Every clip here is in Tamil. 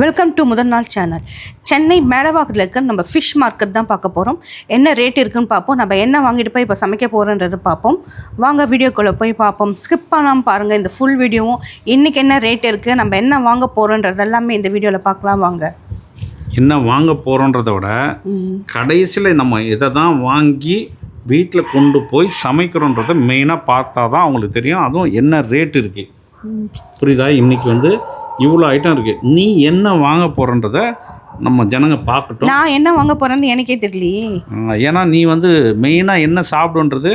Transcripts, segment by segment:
வெல்கம் டு முதல் நாள் சேனல் சென்னை மேடவாக்கத்தில் இருக்க நம்ம ஃபிஷ் மார்க்கெட் தான் பார்க்க போகிறோம் என்ன ரேட் இருக்குன்னு பார்ப்போம். நம்ம என்ன வாங்கிட்டு போய் இப்போ சமைக்க போகிறோன்றது பார்ப்போம். வாங்க வீடியோக்குள்ளே போய் பார்ப்போம். ஸ்கிப் பண்ணாமல் பாருங்கள் இந்த ஃபுல் வீடியோவும் இன்றைக்கி என்ன ரேட் இருக்குது நம்ம என்ன வாங்க போகிறோன்றது எல்லாமே இந்த வீடியோவில் பார்க்கலாம் வாங்க. என்ன வாங்க போகிறோன்றத விட கடைசியில் நம்ம இதை தான் வாங்கி வீட்டில் கொண்டு போய் சமைக்கிறோன்றத மெயினாக பார்த்தா தான் அவங்களுக்கு தெரியும். அதுவும் என்ன ரேட் இருக்குது புரியுதா? இன்றைக்கி வந்து இவ்வளோ ஐட்டம் இருக்குது நீ என்ன வாங்க போகிறன்றத நம்ம ஜனங்க பார்க்கட்டும். நான் என்ன வாங்க போகிறேன்னு எனக்கே தெரியலையே. ஏன்னா நீ வந்து மெயினாக என்ன சாப்பிடுன்றது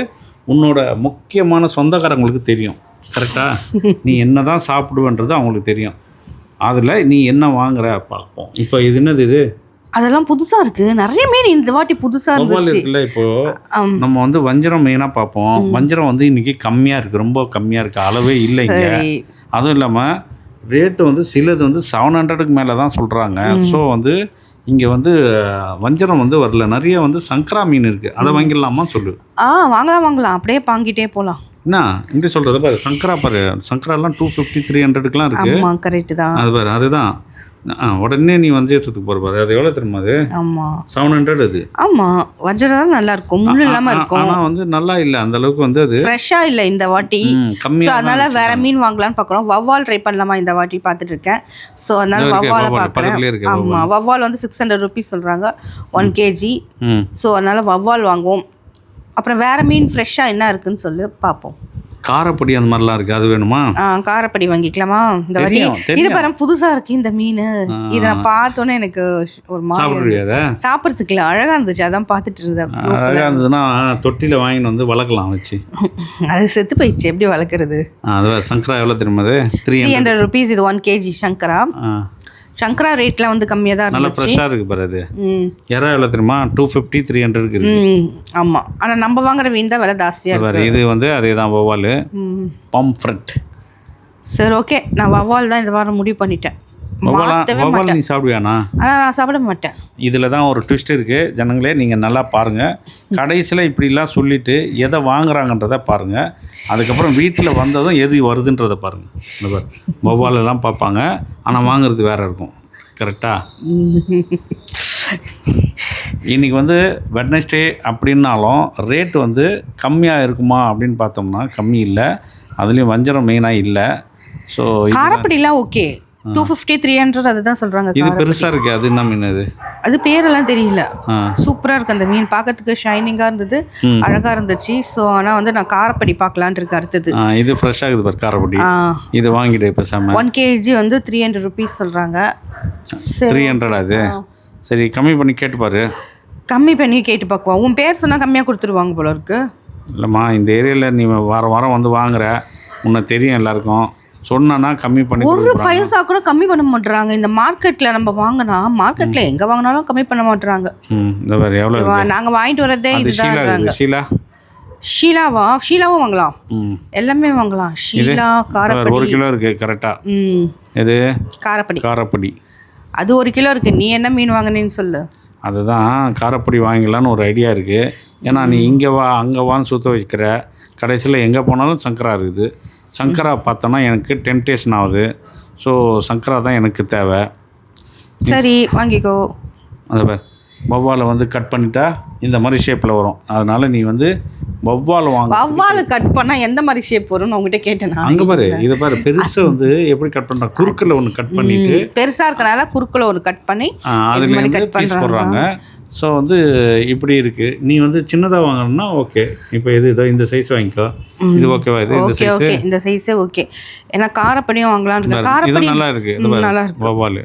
உன்னோட முக்கியமான சொந்தக்காரங்களுக்கு தெரியும். கரெக்டாக நீ என்ன தான் சாப்பிடுவேன்றது அவங்களுக்கு தெரியும். அதில் நீ என்ன வாங்குற பார்ப்போம். இப்போ இது என்னது இது? அதெல்லாம் புதுசாக இருக்குது நிறைய மீன் இந்த வாட்டி புதுசாக வௌவால் இருந்துச்சு. இருக்குல்ல இப்போ. நம்ம வந்து வஞ்சரம் மெயினாக பார்ப்போம். வஞ்சரம் வந்து இன்னைக்கு கம்மியாக இருக்குது ரொம்ப கம்மியாக இருக்குது அளவே இல்லை இங்கே. சரி. அதுவும் இல்லாமல் ரேட்டு வந்து சிலது வந்து செவன் ஹண்ட்ரடுக்கு மேலே தான் சொல்கிறாங்க ஸோ வந்து இங்கே வந்து வஞ்சரம் வந்து வரல. நிறைய வந்து சங்கரா மீன் இருக்குது அதை வாங்கிடலாமா சொல்லு. ஆ வாங்கலாம் வாங்கலாம். அப்படியே வாங்கிட்டே போகலாம் என்ன? இப்படி சொல்கிறது பாரு. சங்கரா பாரு. சங்கராலாம் டூ ஃபிஃப்டி த்ரீ ஹண்ட்ரடுக்குலாம் இருக்குது கரெக்டு தான். அது பாரு அதுதான். உடனே நீ வஞ்சரத்துக்கு போகிற பாரு. அது எவ்வளோ தெரியுமா அது? ஆமாம் செவன் ஹண்ட்ரட் அது. ஆமாம் வஜ்ரம் தான் நல்லா இருக்கும். முள் இல்லாமல் இருக்கும். ஆனால் வந்து நல்லா இல்லை. அந்த அளவுக்கு வந்து அது ஃப்ரெஷ்ஷாக இல்லை இந்த வாட்டி. ம், ஸோ கம்மியா அதனால வேற மீன் வாங்கலாம்னு பார்க்குறோம் வவ்வால் ட்ரை பண்ணலாமா இந்த வாட்டி பார்த்துட்டு இருக்கேன். ஸோ அதனால வவ்வாலை பார்க்குறேன் ஆமாம் வவ்வால். வந்து சிக்ஸ் ஹண்ட்ரட் ருபீஸ் சொல்கிறாங்க ஒன் கேஜி ஸோ அதனால வவ்வால் வாங்குவோம். அப்புறம் வேற மீன் ஃப்ரெஷ்ஷாக என்ன இருக்குன்னு சொல்லி பார்ப்போம் காரப்பொடி அந்த மாதிரிலாம் இருக்குது அது வேணுமா? காரப்படி வாங்கிக்கலாமா? இந்த தெரியும், இது. பாரு புதுசா இருக்கு இந்த மீன். இதை நான் பார்த்தோன்னே எனக்கு ஒரு மாதிரி சாப்பிட்றதுக்கு இல்லை அழகா இருந்துச்சு அதான் பார்த்துட்டு இருந்தேன். அழகாக இருந்ததுன்னா தொட்டியில் வாங்கின்னு வந்து வளர்க்கலாம் வச்சு. அது செத்து போயிடுச்சு எப்படி வளர்க்குறது? அது சங்கரா எவ்வளோ தெரியுமா த்ரீ ஹண்ட்ரட் ருபீஸ் இது ஒன் கேஜி சங்கரா. சங்கரா ரேட்லாம் வந்து கம்மியாக தான் நல்லா ஃப்ரெஷ்ஷாக இருக்குது பாரு அது. எறா எவ்வளோ தெரியுமா டூ ஃபிஃப்டி த்ரீ ஹண்ட்ரட்க்கு இருக்குது ம் ஆமாம் ஆனால் நம்ம வாங்குற மீன் தான் விலை ஜாஸ்தியாக இருக்கு. பாரு இது வந்து அதே தான் வௌவால். ம். பம்ஃப்ரெட் சரி ஓகே நான் வவ்வால் தான் இந்த வாரம் முடிவு பண்ணிட்டேன். மாற்றவே மாட்டேன். நீ சாப்பிடுவியாண்ணா? ஆனால் நான் சாப்பிட மாட்டேன். இதில் தான் ஒரு ட்விஸ்ட் இருக்குது ஜனங்களே நீங்கள் நல்லா பாருங்கள் கடைசியில் இப்படிலாம் சொல்லிவிட்டு எதை வாங்குறாங்கன்றதை பாருங்கள் அதுக்கப்புறம் வீட்டில் வந்ததும் எது வருதுன்றதை பாருங்கள் வௌவாலெல்லாம் பார்ப்பாங்க. ஆனால் வாங்குறது வேறு இருக்கும். கரெக்டாக இன்றைக்கி வந்து வெட்னஸ்டே அப்படின்னாலும் ரேட் வந்து கம்மியாக இருக்குமா அப்படின்னு பார்த்தோம்னா கம்மி இல்லை. அதுலேயும் வஞ்சரம் மெயினாக இல்லை. So காரப்படிலாம் okay two fifty three hundred அதுதான் சொல்கிறாங்க இது பெருசாக இருக்குது அது என்ன மீன் இது அது பேரெல்லாம் தெரியல. சூப்பராக இருக்கு அந்த மீன். பார்க்கறதுக்கு ஷைனிங்காக இருந்தது அழகாக இருந்துச்சு. ஸோ ஆனால் வந்து நான் காரப்படி பார்க்கலான்ட்டு இருக்கு அடுத்தது. இது ஃப்ரெஷ்ஷாக இருக்குது பாரு காரப்பொடி. இது வாங்கிடு இப்போ செம்ம ஒன் கேஜி வந்து த்ரீ ஹண்ட்ரட் ருபீஸ் சொல்கிறாங்க த்ரீ ஹண்ட்ரட் அது? சரி கம்மி பண்ணி கேட்டு பாரு. கம்மி பண்ணி கேட்டு பார்க்குவோம். உன் பேர் சொன்னால் கம்மியாக கொடுத்துருவாங்க போல இருக்கு. இல்லைம்மா இந்த ஏரியாவில் நீ வாரம் வாரம் வந்து வாங்குற. உன்னை தெரியும் எல்லாருக்கும். சொன்னா கம்மி பண்ணி ஒரு பைசா கூட கம்மி பண்ண மாட்றாங்க. இந்த மார்க்கெட்டில் நம்ம வாங்கினா மார்க்கெட்டில் எங்கே வாங்கினாலும் கம்மி பண்ண மாட்றாங்க. ம் இந்த வேறு எவ்வளோ இருக்கு? நாங்கள் வாங்கிட்டு வரதே இதுதான் ஷீலா ஷீலாவா? ஷீலாவும் வாங்கலாம். ம். எல்லாமே வாங்கலாம். ஷீலா காரப்படி. ஒரு கிலோ இருக்குது கரெக்டாக ம். எது? காரப்படி. காரப்பொடி. அது ஒரு கிலோ இருக்கு. நீ என்ன மீன் வாங்கினேன்னு சொல்லு. அதுதான் காரப்பொடி வாங்கிக்கலான்னு ஒரு ஐடியா இருக்குது ஏன்னா நீ இங்கே வா அங்கே வான்னு சுற்ற வைக்கிற கடைசியில் எங்கே போனாலும் சங்கரா இருக்குது. சங்கரா பார்த்தோன்னா எனக்கு டெம்டேஷன் ஆகுது. ஸோ சங்கரா தான் எனக்கு தேவை. சரி வாங்கிக்கோ. அந்த பார் வவ்வாலை வந்து கட் பண்ணிட்டா இந்த மாதிரி ஷேப்பில் வரும். அதனால் நீ வந்து வவ்வால் வாங்க. வவ்வாலை கட் பண்ணா எந்த மாதிரி ஷேப் வரும்னு உங்ககிட்ட கேட்டேனா? அங்கே பாரு இதை பாரு. பெருசாக வந்து எப்படி கட் பண்ணுறா குறுக்கில் ஒன்று கட் பண்ணிட்டு. பெருசா இருக்கனால குறுக்குல ஒரு கட் பண்ணி அதுல பீஸ் பண்றாங்க. போடுறாங்க. ஸோ வந்து இப்படி இருக்குது நீ வந்து சின்னதாக வாங்கணும்னா ஓகே இப்போ இது இதோ இந்த சைஸ் வாங்கிக்கோ. இது ஓகேவா இது இந்த சைஸ் ஓகே இந்த சைஸே ஓகே ஏன்னா காரப்படியும் வாங்கலாம்னு இருக்கேன் இது காரப்படி நல்லா இருக்குது பாரு. நல்லா இருக்கு. வவ்வால்.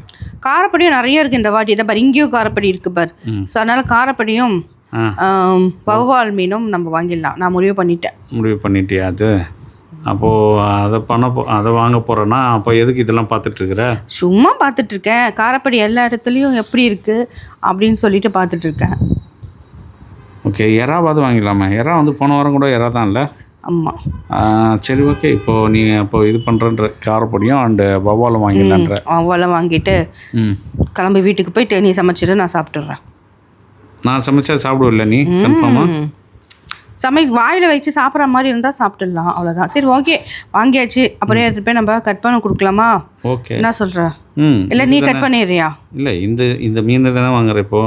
காரப்படியும் நிறைய இருக்கு இந்த வாட்டி. இதை பாரு இங்கேயும் காரப்படி இருக்கு பாரு. ஸோ அதனால காரப்படியும் வவ்வால் மீனும் நம்ம வாங்கிடலாம். நான் முடிவு பண்ணிட்டேன். முடிவு பண்ணிட்டியா அது? அப்போது அதை பண்ண போ அதை வாங்க போகிறேன்னா அப்போ எதுக்கு இதெல்லாம் பார்த்துட்டு இருக்கிற சும்மா பார்த்துட்டு இருக்கேன் காரப்படி எல்லா இடத்துலையும் எப்படி இருக்கு அப்படின்னு சொல்லிட்டு பார்த்துட்டு இருக்கேன் ஓகே எறாவாவது வாங்கிக்கலாமா எறா வந்து போன வாரம் கூட எறா தான் இல்லை ஆமாம் சரி ஓகே. இப்போது நீ இப்போ இது பண்ணுறன்ற காரப்பொடியும் அண்டு வவ்வாலும் வாங்கிடலான்ற. வவ்வாலை வாங்கிட்டு ம். கிளம்பி வீட்டுக்கு போயிட்டு நீ சமைச்சிட்டு நான் சாப்பிட்டுடுறேன் நான் சமைச்சா சாப்பிடுவில்ல நீ? கன்ஃபார்மாக. சமை வாயில் வச்சு சாப்பிட்ற மாதிரி இருந்தால் சாப்பிட்டுடலாம். அவ்வளோதான் சரி ஓகே வாங்கியாச்சு. அப்புறம் எடுத்துட்டு போய் நம்ம கட் பண்ண கொடுக்கலாமா? ஓகே என்ன சொல்கிற ம். இல்லை நீ கட் பண்ணிடுறியா? இல்லை இந்த இந்த மீன் தானே வாங்குற இப்போ?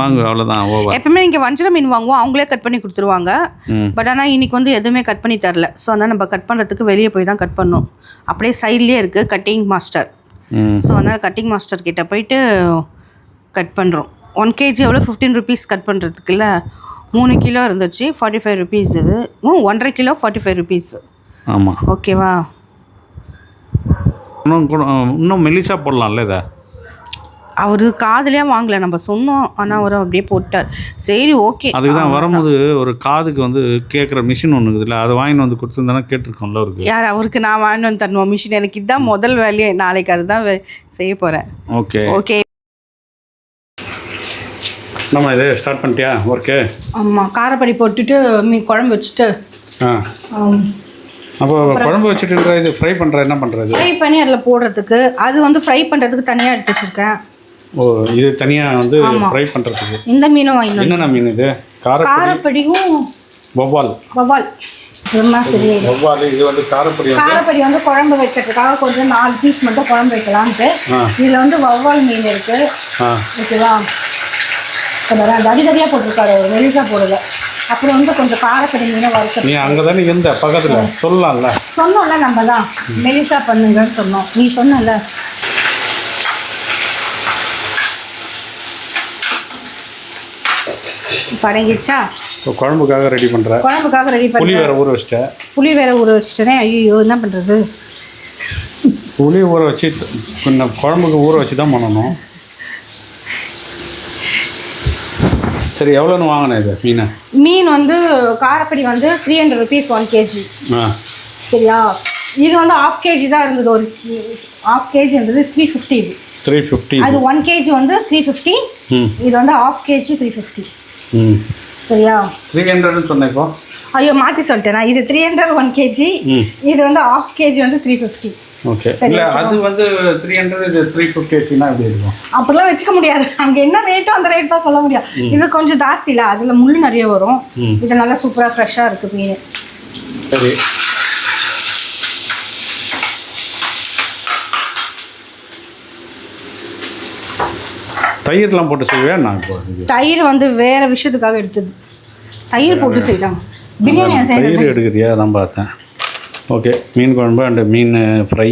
வாங்கு. அவ்வளோதான் எப்பவுமே இங்கே வஞ்சர மீன் வாங்குவோம். அவங்களே கட் பண்ணி கொடுத்துருவாங்க. பட் ஆனால் இன்னைக்கு வந்து எதுவுமே கட் பண்ணி தரல. ஸோ அதனால் நம்ம கட் பண்ணுறதுக்கு வெளியே போய் தான் கட் பண்ணணும் அப்படியே சைட்லேயே இருக்குது கட்டிங் மாஸ்டர் ஸோ அதனால் கட்டிங் மாஸ்டர் கிட்ட போயிட்டு கட் பண்ணுறோம் ஒன் கேஜி எவ்வளோ ஃபிஃப்டீன் ருபீஸ் கட் பண்ணுறதுக்குல மூணு கிலோ இருந்துச்சு ஃபார்ட்டி ஃபைவ் ருபீஸ் இது ஒன்றரை கிலோ ஃபார்ட்டி ஃபைவ் ருபீஸ் ஆமாம் ஓகேவா இன்னும் கூட இன்னும் மெலிசா போடலாம்ல இதை? அவர் காதுலேயே வாங்கல நம்ம சொன்னோம் ஆனால் அவர் அப்படியே போட்டார். சரி ஓகே அதுக்கு தான் வரும்போது ஒரு காதுக்கு வந்து கேட்குற மிஷின் ஒன்று இருக்குதுல்ல அதை வாங்கிட்டு வந்து கொடுத்துருந்தானே கேட்டிருக்கோம்ல அவருக்கு. யார் அவருக்கு நான் வாங்கிட்டு வந்து தரணும் மிஷின் எனக்கு இதுதான் முதல் வேலையே நாளைக்கு அதுதான் செய்ய போகிறேன் ஓகே ஓகே நம்ம இது ஸ்டார்ட் பண்ணிட்டியா? ஒர்க்கு ஆமாம் காரப்படி போட்டுட்டு மீன் குழம்பு வச்சுட்டு ஆ. அப்போ குழம்பு வச்சுட்டுன்ற இது ஃப்ரை பண்ணுற என்ன பண்ணுறது ஃப்ரை பண்ணி அதில் போடுறதுக்கு அது வந்து ஃப்ரை பண்ணுறதுக்கு தனியாக எடுத்து வச்சுருக்கேன். ஓ இது தனியாக வந்து ஃப்ரை பண்ணுறதுக்கு இந்த மீனும் வாங்கிட்டு என்னென்ன மீன் இது? கார காரப்படியும் வவ்வால். வவால் வவ்வால் இது வந்து காரப்பொடி வந்து? காரப்படி வந்து குழம்பு வைக்கிறதுக்காக கொஞ்சம் நாலு பீஸ் மட்டும் குழம்பு வைக்கலான்ட்டு. இதில் வந்து வவ்வால் மீன் இருக்குது ஓகேவா? கொஞ்சம் தடி தடியாக போட்டிருக்காரு மெலிசா போடல. அப்புறம் வந்து கொஞ்சம் காரப்படி மீனை வறுக்க நீ அங்கே தானே இருந்த? பக்கத்தில். சொல்லலாம்ல. சொன்னோம்ல நம்ம தான் மெலிசா பண்ணுங்கன்னு சொன்னோம். நீ சொன்னல படங்கிடுச்சா இப்போ குழம்புக்காக ரெடி பண்ணுற குழம்புக்காக ரெடி புளி பண்ணி வேற ஊற வச்சிட்டேன் புளி வேற ஊற வச்சுட்டேனே. ஐயோ என்ன பண்ணுறது புளி ஊற வச்சு குழம்புக்கு ஊற வச்சு தான் பண்ணணும். சரி எவ்வளோன்னு வாங்கினேன் இது மீனை? மீன் வந்து காரப்படி வந்து three hundred rupees one KG ஆ. சரியா? இது வந்து ஆஃப் கேஜி தான் இருந்தது ஒரு ஆஃப் கேஜி இருந்தது த்ரீ ஃபிஃப்டி இது. த்ரீ ஃபிஃப்டி அது ஒன் கேஜி வந்து த்ரீ ஃபிஃப்டி இது வந்து ஆஃப் கேஜி த்ரீ ஃபிஃப்டி ம். சரியா? த்ரீ ஹண்ட்ரட்னு சொன்னேன் இப்போ. ஐயோ மாற்றி சொல்லிட்டேன் இது த்ரீ ஹண்ட்ரட் ஒன் கேஜி இது வந்து ஆஃப் கேஜி வந்து த்ரீ ஃபிஃப்டி ஓகே இல்லை அது வந்து த்ரீ ஹண்ட்ரட் இது த்ரீ ஃபிஃப்டி வச்சுன்னா எப்படி இருக்கும்? அப்படிலாம் வச்சுக்க முடியாது. அங்கே என்ன ரேட்டோ அந்த ரேட் தான் சொல்ல முடியும். இது கொஞ்சம் ஜாஸ்தி இல்லை. அதில் முள் நிறைய வரும். இது நல்லா சூப்பராக ஃப்ரெஷ்ஷாக இருக்குது மீன் சரி. தயிர்லாம் போட்டு செய்வேன் நான் தயிர் வந்து வேற விஷயத்துக்காக எடுத்தது. தயிர் போட்டு செய்யலாம். பிரியாணி தயிர் எடுக்கிறியா? அதான் பார்த்தேன். ஓகே மீன் குழம்பு அண்டு மீன் ஃப்ரை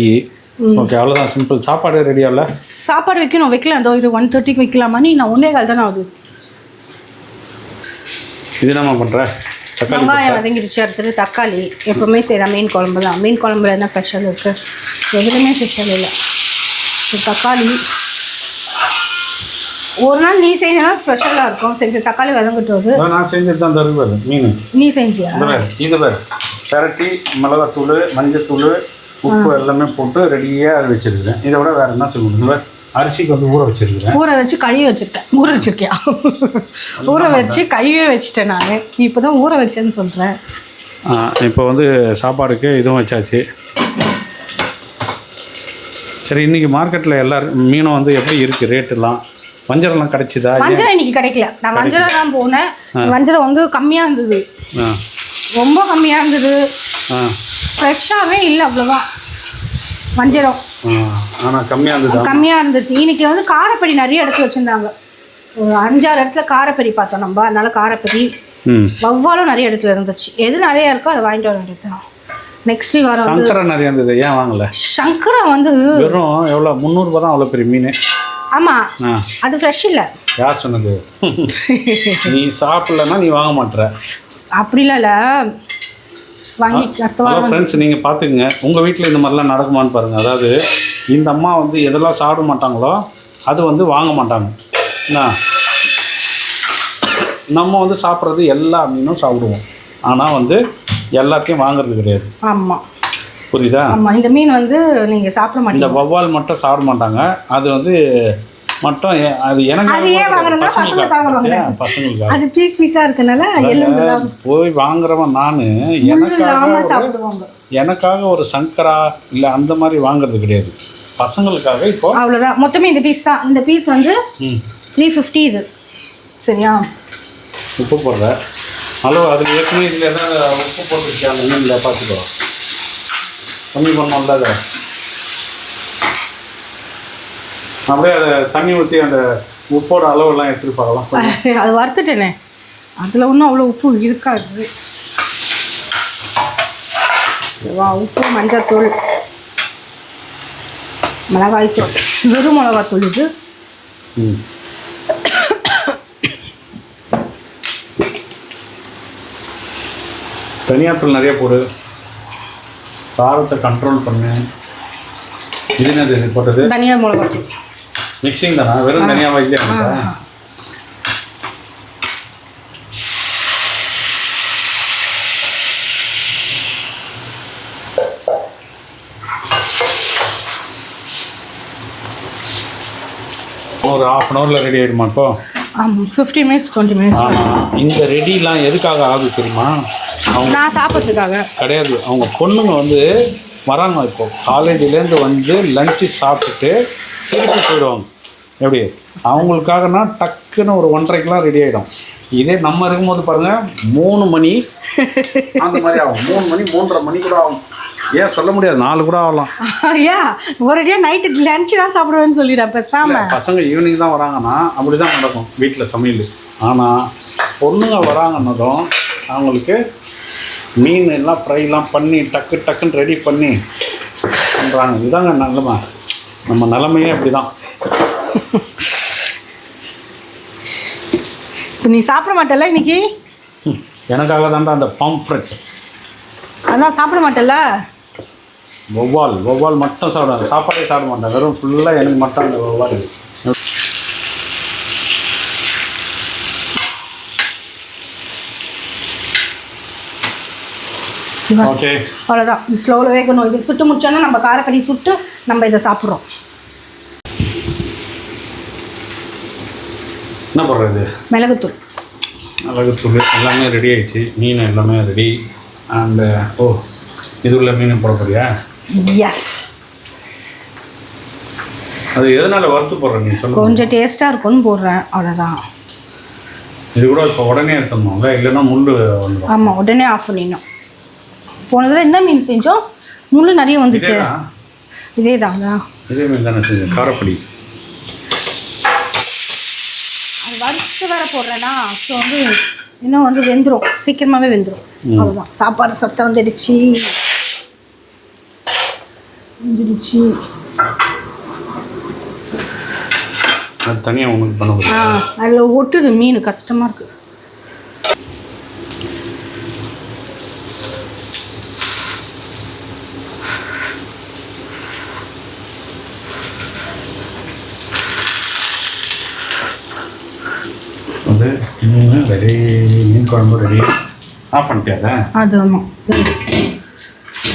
ஓகே அவ்வளோதான் சிம்பிள் சாப்பாடு ரெடியாகல சாப்பாடு வைக்கணும் வைக்கலாம் அதோ இது ஒன் தேர்ட்டிக்கு வைக்கலாமா? நீ நான் ஒன்றே கால் தானே ஆகுது. இது என்னம்மா பண்ணுற தக்காளி வெங்காயம் வதங்கிடுச்சு அடுத்தது தக்காளி. எப்பவுமே செய்கிறேன் மீன் குழம்பு தான். மீன் குழம்புல என்ன ஸ்பெஷல் இருக்குது எதுலையுமே ஸ்பெஷல் இல்லை. தக்காளி. ஒரு நாள் நீ செஞ்சா ஸ்பெஷலாக இருக்கும். சரி தக்காளி வதங்கிட்டு வருது நான் செஞ்சது தான் பாரு மீன். நீ செஞ்சியா? இது பாரு. பெரட்டி மிளகாத்தூள் மஞ்சத்தூள் உப்பு எல்லாமே போட்டு ரெடியாக அது வச்சிருக்கிறேன். இதை விட வேறு என்ன சொல்லுங்க அரிசிக்கு வந்து ஊற வச்சிருக்கிறேன். ஊற வச்சு கழுவி வச்சுட்டேன் ஊற வச்சிருக்கியா? ஊற வச்சு கழுவி வச்சுட்டேன் நான். இப்போ தான் ஊற வச்சேன்னு சொல்கிறேன் இப்போ வந்து சாப்பாடுக்கு இதுவும் வச்சாச்சு. சரி இன்னைக்கு மார்க்கெட்டில் எல்லாரும் மீனும் வந்து எப்படி இருக்குது ரேட்டெல்லாம்? வஞ்சரெல்லாம் கிடைச்சிதா? வஞ்சரம் இன்னைக்கு கிடைக்கல. நான் வஞ்சரம் தான் போனேன். வஞ்சரம் வந்து கம்மியாக இருந்தது. ரொம்ப கம்மியாக இருந்தது. ஃப்ரெஷ்ஷாகவே இல்லை அவ்வளோவா. வஞ்சரம் ஆனால் கம்மியாக இருந்ததா? கம்மியாக இருந்துச்சு. இன்னைக்கு வந்து காரப்படி நிறைய இடத்துல வச்சுருந்தாங்க. ஒரு அஞ்சாறு இடத்துல காரப்படி பார்த்தோம் நம்ம. அதனால காரப்படி வவ்வாலும் நிறைய இடத்துல இருந்துச்சு. எது நிறைய இருக்கோ அதை வாங்கிட்டு வர வேண்டியது நெக்ஸ்ட் வாரம் சங்கரா நிறைய இருந்தது. ஏன் வாங்கலை? சங்கரா வந்து வெறும் எவ்வளோ முந்நூறுபா தான் அவ்வளோ பெரிய மீன். ஆமாம் அது ஃப்ரெஷ் இல்லை. யார் சொன்னது? நீ சாப்பிடலன்னா நீ வாங்க மாட்ற. அப்படிலாம் இல்லை. வாங்கி ஃப்ரெண்ட்ஸ் நீங்கள் பார்த்துக்குங்க உங்கள் வீட்டில் இந்த மாதிரிலாம் நடக்குமான்னு பாருங்கள் அதாவது இந்த அம்மா வந்து எதெல்லாம் சாப்பிட மாட்டாங்களோ அது வந்து வாங்க மாட்டாங்க. என்ன? நம்ம வந்து சாப்பிட்றது எல்லா மீனும் சாப்பிடுவோம். ஆனால் வந்து எல்லாத்தையும் வாங்குறது கிடையாது. ஆமாம் புரியுதா? ஆமாம் இந்த மீன் வந்து நீங்கள் சாப்பிட மாட்டீங்க. இந்த வவ்வால் மட்டும் சாப்பிட மாட்டாங்க. அது வந்து மட்டும் அது எனக்கு அது ஏன் வாங்குறேன்னா பசங்களுக்காக வாங்குறேன். ஏன் பசங்களுக்காக அது பீஸ் பீஸாக இருக்கனால எலும்புலாம் போய் வாங்குறவன் நான். முள் எனக்காக ஒரு- சாப்பிடுவாங்க. எனக்காக ஒரு சங்கரா இல்லை அந்த மாதிரி வாங்குறது கிடையாது. பசங்களுக்காக இப்போ அவ்வளோதான் மொத்தமே இந்த பீஸ் தான். இந்த பீஸ் வந்து த்ரீ ஃபிஃப்டி இது. சரியா? உப்பு போடுற. ஹலோ அதில் ஏற்கனவே இதில் ஏதாவது உப்பு போட்டுருக்கியாங்க மீனில் பார்த்துக்கோ கம்மி பண்ணோம்ல அதை. அப்படியே அதை தண்ணி ஊற்றி அந்த உப்போட அளவெல்லாம் எடுத்துட்டு பார்க்கலாம். அது வறுத்துட்டேனே. அதில் ஒன்றும் அவ்வளோ உப்பு இருக்காது. வா உப்பு மஞ்சத்தூள் மிளகாய்த்தூள் வெறும் மிளகாத்தூள் இது. தனியாத்தூள் நிறைய போடு. காரத்தை கண்ட்ரோல் பண்ணு. இது என்னது போட்டது? தனியா மிளகாத்தூள். மிக்சிங் தானா வெறும் தனியாக வைக்கலையா ஆ. ஒரு ஹாஃப் அன் ஹவரில் ரெடி ஆகிடுமா இப்போ? ஃபிஃப்டி மினிட்ஸ் டுவெண்ட்டி மினிட்ஸ் இந்த ரெடிலாம் எதுக்காக ஆகுது தெரியுமா? அவங்க நான் சாப்பிட்றதுக்காக. கிடையாது. அவங்க பொண்ணுங்க வந்து வராங்க இப்போ காலேஜ்லேருந்து வந்து லஞ்சு சாப்பிட்டுட்டு திருப்பி போயிடுவாங்க. எப்படி? அவங்களுக்காகனா டக்குன்னு ஒரு ஒன்றரைக்கெலாம் ரெடி ஆகிடும் இதே நம்ம இருக்கும்போது பாருங்கள் மூணு மணி அந்த மாதிரி ஆகும். மூணு மணி மூன்றரை மணி கூட ஆகும். ஏன் சொல்ல முடியாது நாலு கூட ஆகலாம். ஐயா ஒரேடியாக நைட்டு லஞ்சு தான் சாப்பிடுவேன்னு சொல்லிடுறேன் பேசாம. பசங்க ஈவினிங் தான் வராங்கன்னா அப்படி தான் நடக்கும் வீட்டில் சமையல். ஆனால் பொண்ணுங்க வராங்கன்னதும் அவங்களுக்கு மீன் எல்லாம் ஃப்ரைலாம் பண்ணி டக்கு டக்குன்னு ரெடி பண்ணி பண்ணுறாங்க இதுதாங்க நிலமை நம்ம நிலமையே அப்படி தான் இப்போ நீ சாப்பிட மாட்டல இன்னைக்கு? எனக்காக தான்டா அந்த பாம்ஃப்ரெட் அதான் சாப்பிட மாட்டல வௌவால் வௌவால் மட்டும் சாப்பிடுவேன் சாப்பாடே சாப்பிட மாட்டேன். வெறும் ஃபுல்லாக எனக்கு மட்டும் அந்த வௌவால் ஓகே அவ்வளோதான் ஸ்லோவில் வேகணும். இது சுட்டு முடிச்சோன்னா நம்ம காரக்கறி சுட்டு நம்ம இதை சாப்பிட்றோம். என்ன பண்ணுறது மிளகுத்தூள். மிளகுத்தூள் எல்லாமே ரெடி ஆயிடுச்சு. மீன் எல்லாமே ரெடி அண்டு ஓ இது உள்ள மீன் போட போறியா? எஸ் அது எதனால வறுத்து போடுற நீ சொல்லு கொஞ்சம் டேஸ்ட்டாக இருக்கும்னு போடுறேன். அவ்வளோதான் இது கூட இப்போ உடனே எடுத்துடணும்ல? இல்லைன்னா முள் வந்துடும். ஆமாம் உடனே ஆஃப் பண்ணிடணும். போன தடவை என்ன மீன் செஞ்சோம்? முள் நிறைய வந்துச்சு. இதே தாங்களா இதே மீன் தானே செஞ்சேன் காரப்பொடி. அது வறுத்து வேற போடுறேன்னா ஸோ வந்து இன்னும் வந்து வெந்துடும் சீக்கிரமாகவே வெந்துடும் அவ்வளோதான் சாப்பாடு சத்தம் வந்துடுச்சு. வெந்துடுச்சு. அது தனியாக உனக்கு பண்ண ஆ அதில் ஒட்டுது மீன். கஷ்டமாக இருக்குது வந்து மீன் ரெடி மீன் குழம்பு ரெடி ஆஃப் பண்ணிட்டியாதா? அது ஆமாம்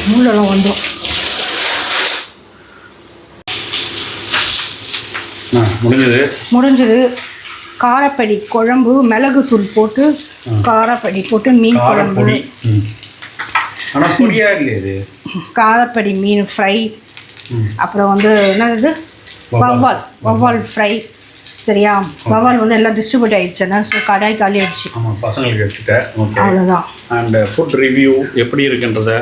முள்ளெல்லாம் வந்துடும் முடிஞ்சது. முடிஞ்சது. காரப்படி குழம்பு மிளகுத்தூள் போட்டு காரப்படி போட்டு மீன் குழம்பு. ஆனால் பொடியா காரப்படி மீன் ஃப்ரை. அப்புறம் வந்து என்னது வவ்வால். வவ்வால் ஃப்ரை. சரியா? வவ்வால் வந்து எல்லாம் டிஸ்ட்ரிபியூட் ஆயிடுச்சுன்னா ஸோ கடாய் காலி ஆயிடுச்சு. ஆமாம் பசங்களுக்கு எடுத்துட்டேன். அவ்வளோதான் அண்ட் ஃபுட் ரிவ்யூ எப்படி இருக்குன்றத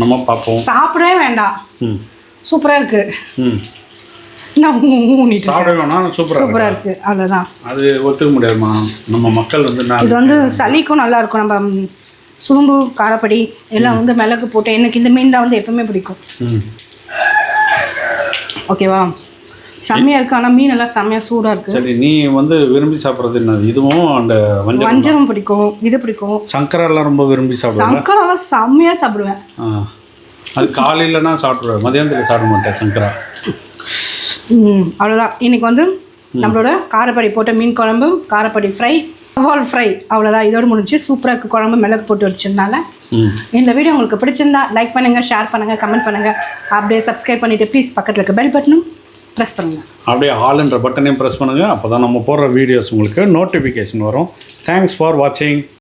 நம்ம பார்ப்போம். சாப்பிடவே வேண்டாம். ம். சூப்பராக இருக்கு. ம். சூப்பராக இருக்கு? அவ்வளோதான் அது ஒத்துக்க முடியாதுமா? நம்ம மக்கள் வந்து இது வந்து சளிக்கும் நல்லா இருக்கும். நம்ம ம், சோம்பு காரப்படி எல்லாம் வந்து மிளகு போட்டு எனக்கு இந்த மீன் தான் வந்து எப்பவுமே பிடிக்கும். ம். ஓகேவா செம்மையாக இருக்கு. ஆனால் மீன் எல்லாம் செம்மையாக சூடாக இருக்கு. சரி நீ வந்து விரும்பி சாப்பிட்றது என்னது? இதுவும் அந்த வஞ்சரம் பிடிக்கும். இது பிடிக்கும். சங்கரெல்லாம் ரொம்ப விரும்பி சாப்பிடுவேன் சங்கரெல்லாம் செம்மையாக சாப்பிடுவேன். ஆ. அது காலையிலனா சாப்பிட்ருவேன் மதியானத்துக்கு சாப்பிட மாட்டேன் சங்கரா. ம் அவ்வளோதான் இன்னைக்கு வந்து நம்மளோட காரப்படி போட்ட மீன் குழம்பு காரப்படி ஃப்ரை வால் ஃப்ரை. அவ்வளோதான் இதோடு முடிஞ்சு சூப்பராக இருக்கு. குழம்பு மிளகு போட்டு வச்சிருந்தால. இந்த வீடியோ உங்களுக்கு பிடிச்சிருந்தா லைக் பண்ணுங்கள் ஷேர் பண்ணுங்கள் கமெண்ட் பண்ணுங்கள் அப்படியே சப்ஸ்கிரைப் பண்ணிவிட்டு ப்ளீஸ் பக்கத்தில் இருக்க பெல் பட்டனும் ப்ரெஸ் பண்ணுங்கள் அப்படியே ஆல்ன்ற பட்டனையும் ப்ரெஸ் பண்ணுங்கள் அப்போ தான் நம்ம போடுற வீடியோஸ் உங்களுக்கு நோட்டிஃபிகேஷன் வரும். தேங்க்ஸ் ஃபார் வாட்சிங்